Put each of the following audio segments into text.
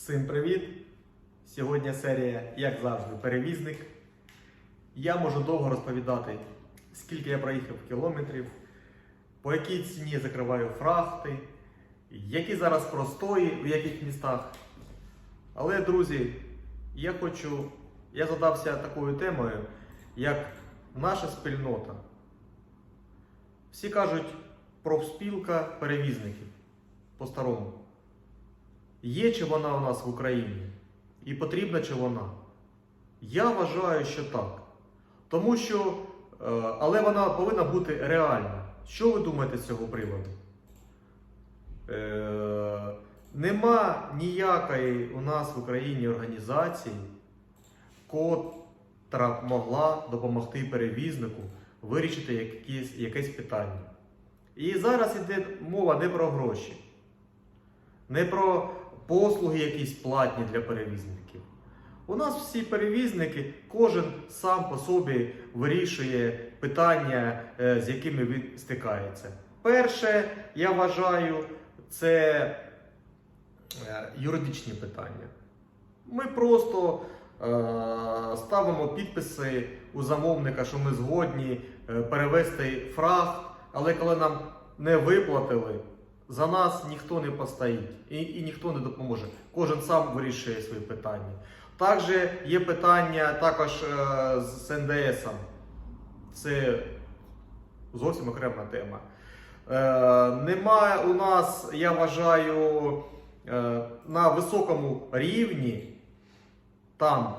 Всім привіт! Сьогодні серія, як завжди, перевізник. Я можу довго розповідати, скільки я проїхав кілометрів, по якій ціні закриваю фрахти, які зараз простої в яких містах. Але, друзі, я хочу, я задався такою темою, як наша спільнота. Всі кажуть профспілка перевізників по-старому. Є чи вона у нас в Україні? І потрібна чи вона? Я вважаю, що так. Тому що, е, але вона повинна бути реальна. Що ви думаєте з цього приводу? Е, нема ніякої у нас в Україні організації, котра могла допомогти перевізнику вирішити якесь, якесь питання. І зараз йде мова не про гроші, не про послуги якісь платні для перевізників. У нас всі перевізники, кожен сам по собі вирішує питання, е, з якими він стикається. Перше, я вважаю, це е, юридичні питання. Ми просто е, ставимо підписи у замовника, що ми згодні перевести фрахт, але коли нам не виплатили, за нас ніхто не постоїть і, і ніхто не допоможе. Кожен сам вирішує свої питання. Також є питання також е, з НДСом. Це зовсім окрема тема. Е, немає у нас, я вважаю, е, на високому рівні там,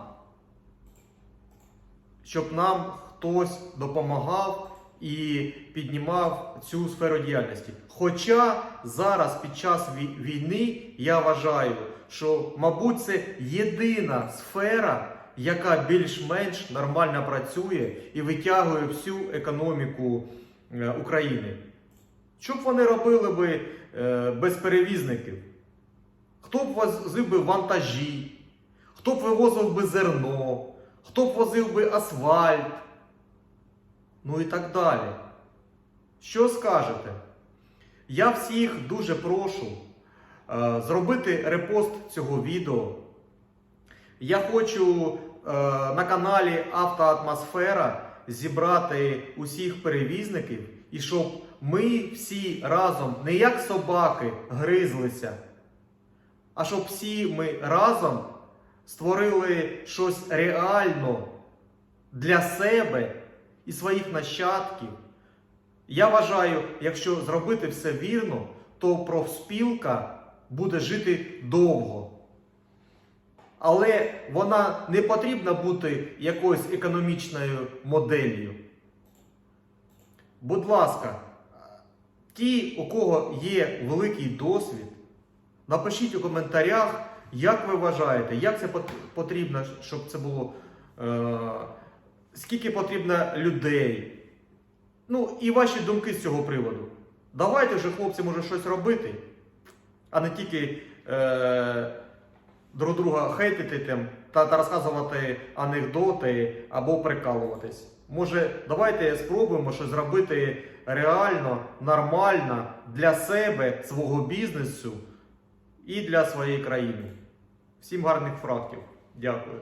щоб нам хтось допомагав і піднімав цю сферу діяльності. Хоча зараз під час війни я вважаю, що, мабуть, це єдина сфера, яка більш-менш нормально працює і витягує всю економіку е, України. Що б вони робили би е, без перевізників? Хто б возив би вантажі, хто б вивозив би зерно, хто б возив би асфальт, ну і так далі. Що скажете? Я всіх дуже прошу е, зробити репост цього відео. Я хочу е, на каналі Автоатмосфера зібрати усіх перевізників і щоб ми всі разом, не як собаки, гризлися, а щоб всі ми разом створили щось реально для себе і своїх нащадків. Я вважаю, якщо зробити все вірно, то профспілка буде жити довго. Але вона не потрібна бути якоюсь економічною моделлю. Будь ласка, ті, у кого є великий досвід, напишіть у коментарях, як ви вважаєте, як це потрібно, щоб це було, е, скільки потрібно людей. Ну і ваші думки з цього приводу. Давайте вже, хлопці, може щось робити, а не тільки е, друг друга хейтити тим та, та розказувати анекдоти або прикалуватись. Може, давайте спробуємо щось зробити реально, нормально для себе, свого бізнесу і для своєї країни. Всім гарних фрактів. Дякую.